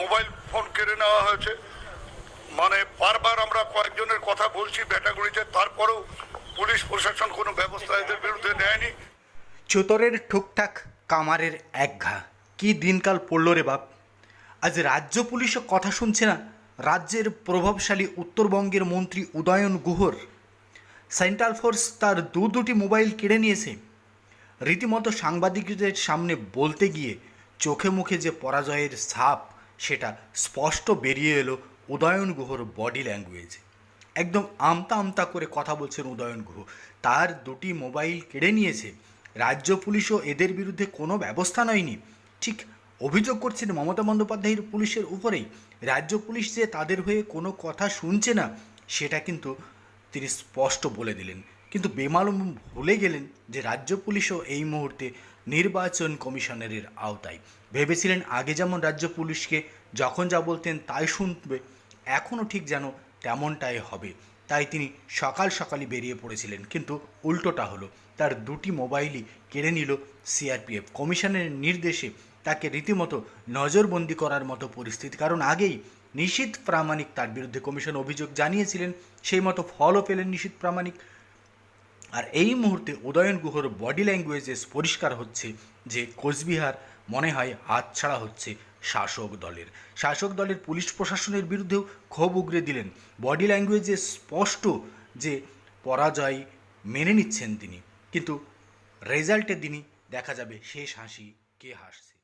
Mobile phone কেড়ে নেওয়া হয়েছে। মানে বারবার আমরা কয়েকজনের কথা বলছি ব্যাটাগুড়িতে তারপরেও পুলিশ প্রশাসন কোনো ব্যবস্থা এদের বিরুদ্ধে নেয়নি। চোতরের ঠুকঠাক কামারের এক ঘা কি দিনকাল পড়ল রে বাপ। আজ রাজ্য পুলিশও কথা শুনছে না? রাজ্যের প্রভাবশালী উত্তরবঙ্গের মন্ত্রী উদয়ন গুহর। সেন্ট্রাল ফোর্স তার দু দুটি মোবাইল কেড়ে নিয়েছে। রীতিমতো সাংবাদিকদের সামনে বলতে গিয়ে চোখে মুখে যে পরাজয়ের ছাপ সেটা স্পষ্ট বেরিয়ে এলো উদয়ন গুহর বডি ল্যাঙ্গুয়েজে একদম আমতা আমতা করে কথা বলছেন উদয়ন গুহ। তার দুটি মোবাইল কেড়ে নিয়েছে। রাজ্য পুলিশও এদের বিরুদ্ধে কোনো ব্যবস্থা নেয়নি। ঠিক অভিযোগ করছেন মমতা বন্দ্যোপাধ্যায়ের পুলিশের উপরেই। রাজ্য পুলিশ যে তাদের হয়ে কোনো কথা শুনছে না, সেটা কিন্তু তিনি স্পষ্ট বলে দিলেন। কিন্তু বেমালুম ভুলে গেলেন যে রাজ্য পুলিশও এই মুহূর্তে নির্বাচন কমিশনারের আওতায়। ভেবেছিলেন আগে যেমন রাজ্য পুলিশকে যখন যা বলতেন তাই শুনবে, এখনও ঠিক যেন তেমনটাই হবে। তাই তিনি সকাল সকালই বেরিয়ে পড়েছিলেন, কিন্তু উল্টোটা হলো, তার দুটি মোবাইলই কেড়ে নিল সিআরপিএফ। কমিশনের নির্দেশে তাকে রীতিমতো নজরবন্দি করার মতো পরিস্থিতি। কারণ আগেই নিশীত প্রামাণিক তার বিরুদ্ধে কমিশন অভিযোগ জানিয়েছিলেন, সেই মতো ফলও পেলেন নিশীত প্রামাণিক। আর এই মুহূর্তে উদয়ন গুহর বডি ল্যাঙ্গুয়েজে পরিষ্কার হচ্ছে যে কোচবিহার মনে হয় হাতছাড়া হচ্ছে শাসক দলের। শাসক দলের পুলিশ প্রশাসনের বিরুদ্ধেও ক্ষোভ উগরে দিলেন। বডি ল্যাঙ্গুয়েজে স্পষ্ট যে পরাজয় মেনে নিচ্ছেন তিনি। কিন্তু রেজাল্টের দিনই দেখা যাবে শেষ হাসি কে হাসছে।